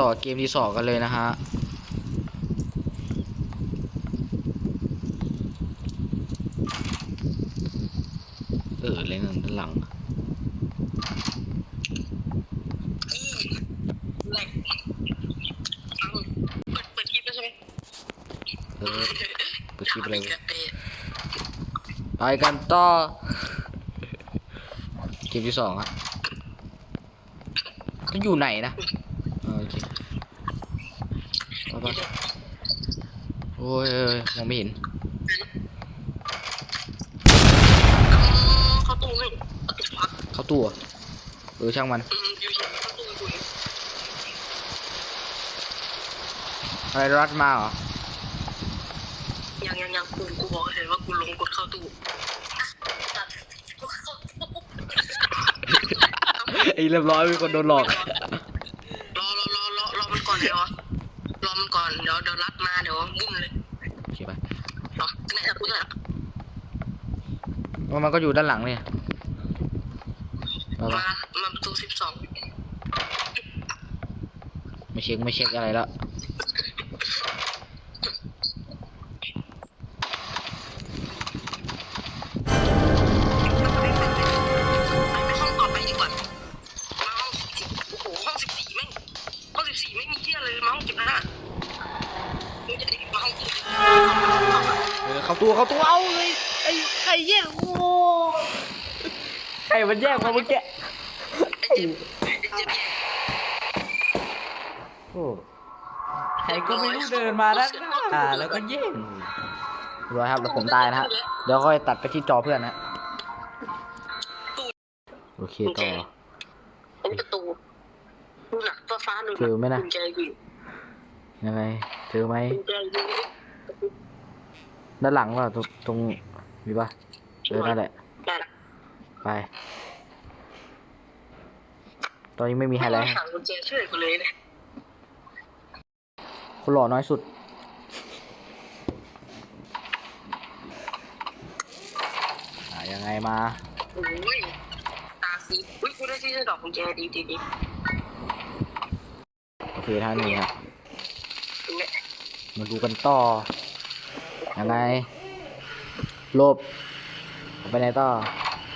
ต่อเกมที่สองกันเลยนะฮะเออเล่นด้านหลังเอาเปิดคลิปแล้วใช่ไหมเออเปิดคลิปอะไรกระเตะไปกันต่อเกมที่สองอะมันอยู่ไหนนะ ไปไปโอ้ยยมองไม่เห็นเข้าตู้ให้ประตูพักเข้าตู้เหรอเออช่างมันอะไรรัดมาเหรอยังยังยังกูกูบอกเฉยว่ากูลงกดเข้าตู้ไอ้เรียบร้อยมีคนโดนหลอก รอรอรอรอรอมันก่อนเดี๋ยวรอมันก่อนเดี๋ ยวเดี๋ยวรัดมาเดี๋ยววุ่นเลยโอเคไปรอเนี่ยกูเนี่ยว่ามันก็อยู่ด้านหลังเนี่ยไปไปมามาประตูสิบสองไม่เช็คไม่เช็คอะไรแล้ว เออเข้าตัวเข้าตัวเอาเลยไอ้ใครแย่งโอ้ใครมันแย่งมาเมื่อกี้โอ้ใครก็ไม่รู้เดินมาด้านหน้าแล้วก็แย่งรวยครับแล้วผมตายนะฮะเดี๋ยวค่อยตัดไปที่จอเพื่อนนะโอเคต่อเป็นประตูดูหนักฟ้าฟ้าดูคือไหมนะกุญแจอยู่ยังไงเจอไหมกุญแจอยู่ ด้านหลังว่าตรงตรงมีปะเออนั่นแหละได้ละ ไป ตอนนี้ไม่มีไฮไลท์หากุญแจช่วยกูเลยเนี่ยคนหล่อน้อยสุดอ่ายังไงมาโอ้ยตาสีอุ้ยกูได้ที่ดอกกุญแจดีดีดีโอเคท่านี้ครับเนี่ยมาดูกันต่อ ยังไงหลบไปไหนต่อ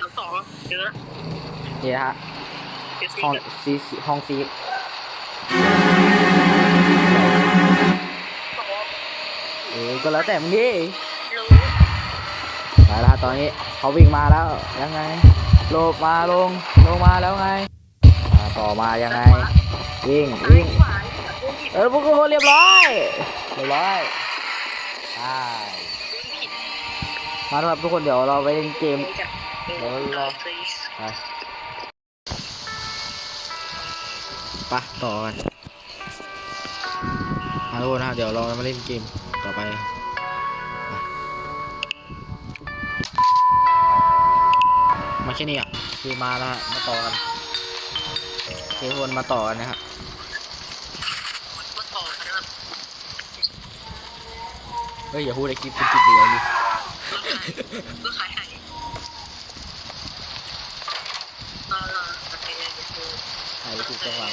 ทั้งสองเยอะนี่นะฮะเดี๋ยวสิห้องซีห้องซีสองเออก็แล้วแต่มึงดิรู้ไปแล้วฮะตอนนี้เขาวิ่งมาแล้วยังไงหลบมาลงลงมาแล้วไงมาต่อมายังไงวิ่งวิ่งขวาเออพวกกูเรียบร้อยเรียบร้อย ใช่มาครับทุกคนเดี๋ยวเราไปเล่นเกมเดี๋ยวรอไปไปต่อกันมาทุกคนนะเดี๋ยวเรามาเล่นเกมต่อไปมาแค่นี้อะคือมาแล้วมาต่อกันเคทุกคนมาต่อกันนะฮะมาต่อกันนะครับ เฮ้ยอย่าพูดไอ้คลิปเป็นคลิปเดียวดิก็ขายให้อ่าอะไรเนี่ยคือถ่ายไปถูกจังหวะ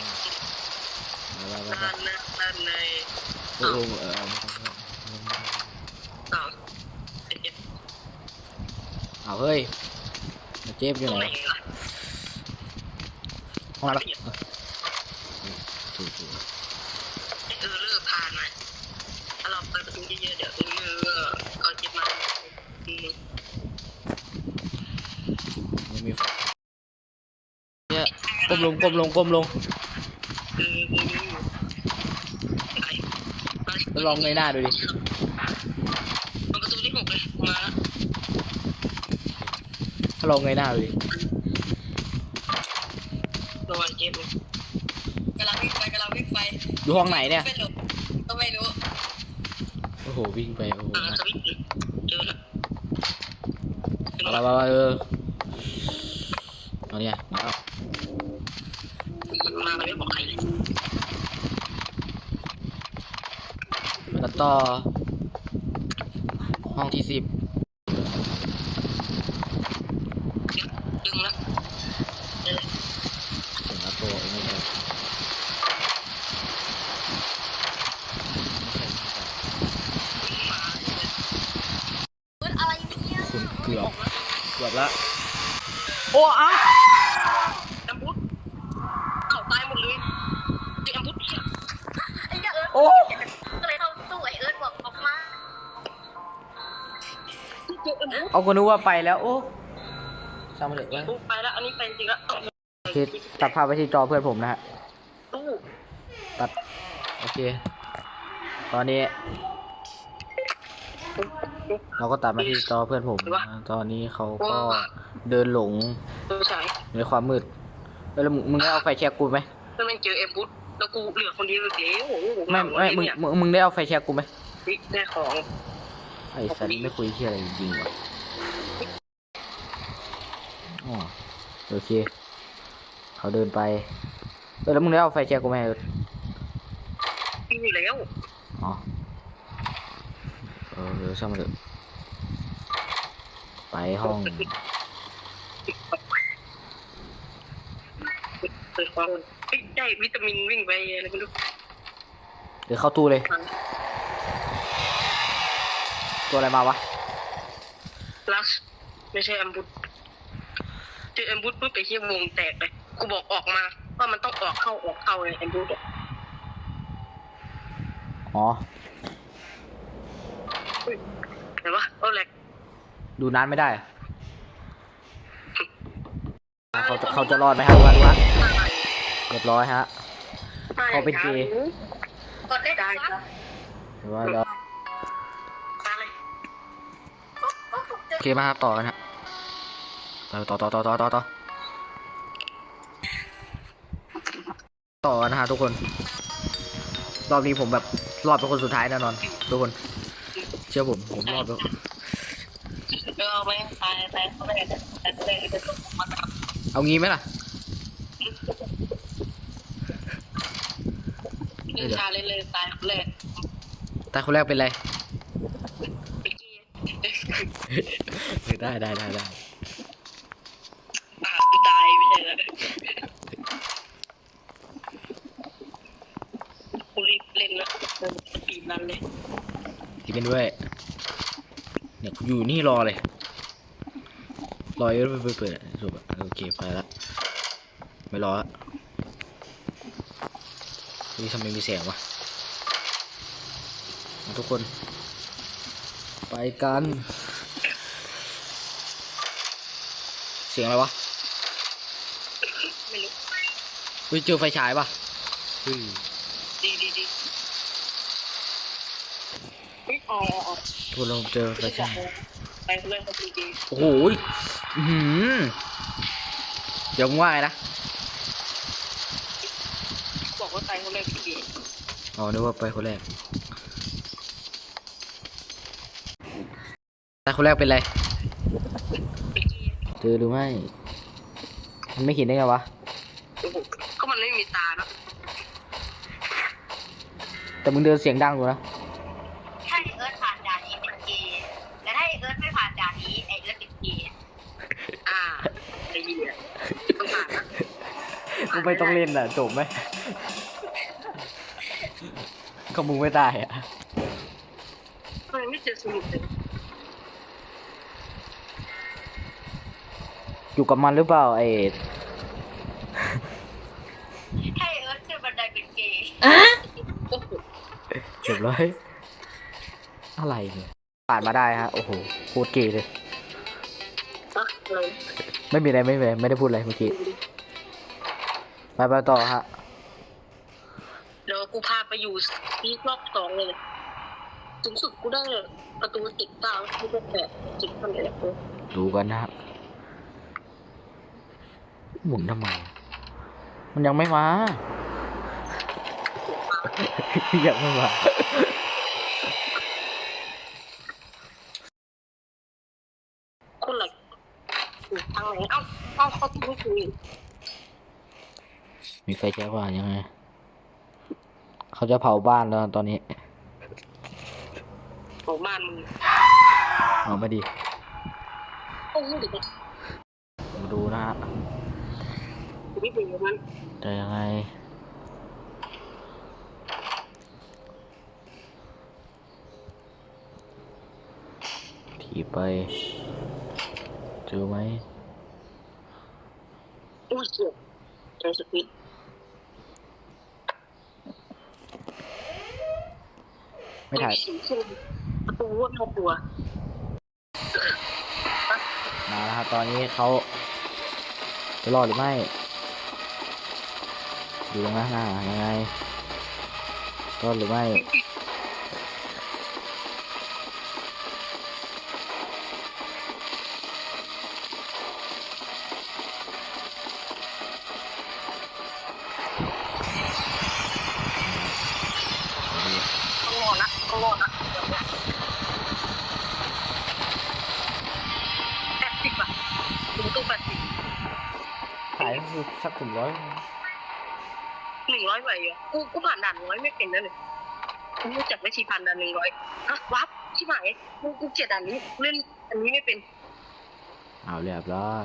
มาไปไปไปด้านหน้าด้านในโอ้โหเออสองเจ็ดเอาเฮ้ยเจฟอยู่ตรงไหนไหนวะล่ะ ห้องน้ำปะถูกถูก เออเลิกผ่านมาถ้าเราเปิดประตูเยอะๆเดี๋ยวเออก็เจ็บมาอืม ไม่มีไฟเนี่ย ก้มลงก้มลงก้มลงอืมอืมอะไรแล้วลองเงยหน้าดูดิประตูที่หกเลยมาถ้าลองเงยหน้าดูดิระวังเจ็บเลยกำลังวิ่งไปกำลังวิ่งไปดูห้องไหนเนี่ยไม่รู้ก็ไม่รู้โอ้โหวิ่งไปโอ้โหอ่าสวิตช์เจอแล้วเอาไปไปเออเอาเนี่ย ต่อ ห้องที่สิบดึงแล้วเสียงตัวไม่ใช่คุณเกือบ เกือบละ โอ้อ้า เจอแอมบูสเอาก็นึกว่าไปแล้ว โอ้ช่างมันเถอะเว้ยโอ้ไปแล้วอันนี้ไปจริงแล้วโอเคตัดภาพไปที่จอเพื่อนผมนะฮะ ตู้ตัด โอเค ตอนนี้ เราก็ตัดมาที่จอเพื่อนผมนะตอนนี้เขาก็เดินหลงตัวฉายในความมืดเออแล้วมึงมึงได้เอาไฟแช็กกูไหมแล้วมันเจอแอมบูสแล้วกูเหลือคนเดียวอีกแล้วโอ้โหไม่ไม่มึงมึงมึงได้เอาไฟแช็กกูไหมได้ของ ไอ้สันไม่คุยที่อะไรจริงๆว่ะอ๋อ โอเค เขาเดินไป เออแล้วมึงได้เอาไฟแช็กกูไหมเออมีอยู่แล้ว อ๋อ เออเดี๋ยวช่างมันเถอะไปห้องเปิดของเฮ้ยได้วิตามินวิ่งไปอะไรไม่รู้เดี๋ยวเข้าตู้เลย ตัวอะไรมาวะลัสไม่ใช่แอมบูส เจอแอมบูสปุ๊บไปเฮียวงแตกเลยกูบอกออกมา ว่ามันต้องออกเข้าออกเข้าเลยแอมบูสอะอ๋อแต่ว่าเอาแหละดูนานไม่ได้อะเขาจะเขาจะรอดไหมครับวันวะเรียบร้อยฮะ เขาเป็นเกย์กดได้ได้ครับเรียบร้อยแล้วมาเลยโอเคมาครับต่อกันฮะ ต่อต่อต่อต่อต่อต่อต่อกันนะฮะทุกคน รอบนี้ผมแบบรอดเป็นคนสุดท้ายแน่นอน ทุกคน เชื่อผมผมรอดแล้วเออเอาไปตายตายเขาเลยตายเขาเลยจะต้องมาทเอางี้ไหมล่ะำเรื่องชาเลยเลยตายเขาเลยแต่คนแรกเป็นไรไปกี้ได้ได้ได้ได้ อ่าตายไม่ใช่แล้วกูรีบเล่นนะ ปีนั้นเลยที่เป็นด้วย เนี่ยกูอยู่นี่รอเลย รอเยอะเปิดเปิดจบอะโอเคไปละ ไม่รอละนี่ทำไมมีแสงวะมาทุกคน ไปกัน เสียงอะไรวะไม่รู้เฮ้ยเจอไฟฉายปะเฮ้ย ดีดีดีเฮ้ย อ๋ออ๋อทุนเราเจอไฟฉายไปเขาเลยเขาดีดีโอ้โหยอื้อหือเดี๋ยวมึงว่าไงนะบอกว่าตายเขาเลยดีดีอ๋อนึกว่าไปคนแรกแต่คนแรกเป็นไรเจอหรือไม่มันไม่เห็นได้ไงวะโอ้โหก็มันไม่มีตาเนาะแต่มึงเดินเสียงดังอยู่นะ ถ้าไอ้เอิร์ธผ่านด่านนี้เป็นเกย์แต่ถ้าไอ้เอิร์ธไม่ผ่านด่านนี้ไอ้เอิร์ธเป็นเกย์ อ่าไอ้เหี้ยต้องผ่านนะ มึงไม่ต้องเล่นอะจบไหมก็มึงไม่ตายอะทำไมไม่เจอสมุดเลยอยู่กับมันหรือเปล่าไอ้ให้เอิร์ธขึ้นบันไดเป็นเกย์โอ้โหเรียบร้อยอะไรเนี่ยผ่านมาได้ฮะโอ้โหโคตรเกย์เลยอะอะไรไม่มีอะไรไม่มีอะไรไม่ได้พูดอะไรเมื่อกี้ ไปไปต่อฮะ เดี๋ยวกูพาไปอยู่ที่รอบสองเลยสูงสุดกูได้ประตูติดเก้าที่เป็นแปดจิตเท่าไหร่กูดูกันนะฮะหมุนทำไม มันยังไม่มา ยังไม่มาคนไหนทางไหนเอ้าเอ้าเขาทิ้งกูอีก มีไฟแช็กว่ายังไง เขาจะเผาบ้านแล้วตอนนี้โอ้บ้านมึงเอามาดีโอ้โหเดี๋ยวมาดูนะฮะกูไม่เป็นอย่างนั้นจะยังไงถีบไป เจอไหมอุ้ยเจ็บใจสปิด ไม่ถ่ายสีส้มประตูว่าน่ากลัวมาแล้วครับตอนนี้เขาจะรอดหรือไม่ดูตรงหน้าหน้ายังไงรอดหรือไม่ กถึงร้อยหนึ่งร้อยไหวเหรอกูกูผ่านด่านร้อยไม่เป็นนั่นเลยกูรู้จักวิธีผ่านด่านหนึ่งร้อยฮะวับชิบหายกูกูเกลียดด่านนี้เล่นอันนี้ไม่เป็น เอาเรียบร้อย